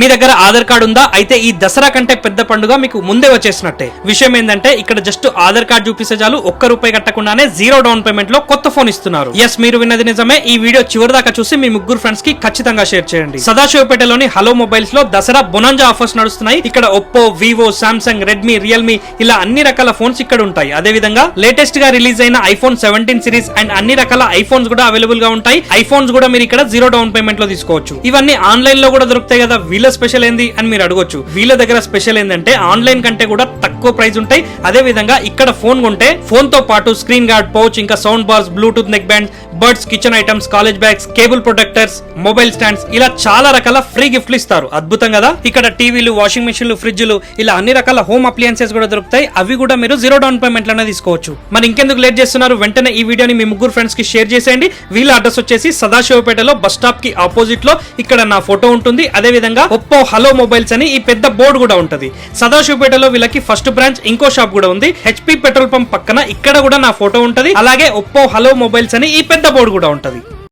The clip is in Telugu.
మీ దగ్గర ఆధార్ కార్డు ఉందా? అయితే ఈ దసరా కంటే పెద్ద పండుగ మీకు ముందే వచ్చేసినట్టే. విషయం ఏంటంటే ఇక్కడ జస్ట్ ఆధార్ కార్డు చూపిస్తే చాలు ఒక్క రూపాయి కట్టకుండానే జీరో డౌన్ పేమెంట్లో కొత్త ఫోన్ ఇస్తున్నారు. ఎస్ మీరు విన్నది నిజమే. ఈ వీడియో చివరి దాకా చూసి మీ ముగ్గురు ఫ్రెండ్స్కి ఖచ్చితంగా షేర్ చేయండి. సదాశివపేటలోని హలో మొబైల్స్లో దసరా బొనంజా ఆఫర్స్ నడుస్తున్నాయి. ఇక్కడ Oppo Vivo Samsung Redmi Realme ఇలా అన్ని రకాల ఫోన్స్ ఇక్కడ ఉంటాయి. అదే విధంగా లేటెస్ట్గా రిలీజ్ అయిన ఐఫోన్ సెవెంటీన్ సిరీస్ అండ్ అన్ని రకాల ఐఫోన్స్ కూడా అవైలబుల్గా ఉంటాయి. ఐఫోన్స్ కూడా మీరు ఇక్కడ జీరో డౌన్ పేమెంట్లో తీసుకోవచ్చు. ఇవన్నీ ఆన్లైన్లో కూడా దొరుకుతాయి కదా. వీళ్ళ స్పెషల్ ఏంది అని మీరు అడగొచ్చు. వీళ్ళ దగ్గర స్పెషల్ ఏంటంటే ఆన్లైన్ కంటే కూడా తక్కువ ప్రైస్ ఉంటాయి. అదే విధంగా ఇక్కడ ఫోన్ కొంటే ఫోన్తో పాటు స్క్రీన్ గార్డ్ పౌచ్ ఇంకా sound bars bluetooth neck band buds kitchen items college bags cable protectors mobile stands ఇలా చాలా రకాల ఫ్రీ గిఫ్ట్లు ఇస్తారు. అద్భుతం కదా? ఇక్కడ టీవీలు వాషింగ్ మిషన్లు ఫ్రిడ్జ్లు ఇలా అన్ని రకాల హోమ్ అప్లయన్సెస్ కూడా దొరుకుతాయి. అవి కూడా మీరు జీరో డౌన్ పేమెంట్లోనే తీసుకోవచ్చు. మరి ఇంకెందుకు లేట్ చేస్తున్నారు? వెంటనే ఈ వీడియోని మీ ముగ్గురు ఫ్రెండ్స్కి షేర్ చేసేయండి. వీళ్ళ అడ్రస్ వచ్చేసి సదాశివపేటలో బస్ స్టాప్కి ఆపోజిట్లో. ఇక్కడ నా ఫోటో ఉంటుంది. అదే విధంగా ఒప్పో హలో మొబైల్స్ అని ఈ పెద్ద బోర్డు కూడా ఉంటుంది. సదాశివపేటలో వీళ్ళకి ఫస్ట్ ఫస్ట్ బ్రాంచ్ ఇంకో షాప్ కూడా ఉంది. హెచ్పి పెట్రోల్ పంప్ పక్కన ఇక్కడ కూడా నా ఫోటో ఉంటది. అలాగే ఒప్పో హలో మొబైల్స్ అని ఈ పెద్ద బోర్డు కూడా ఉంటది.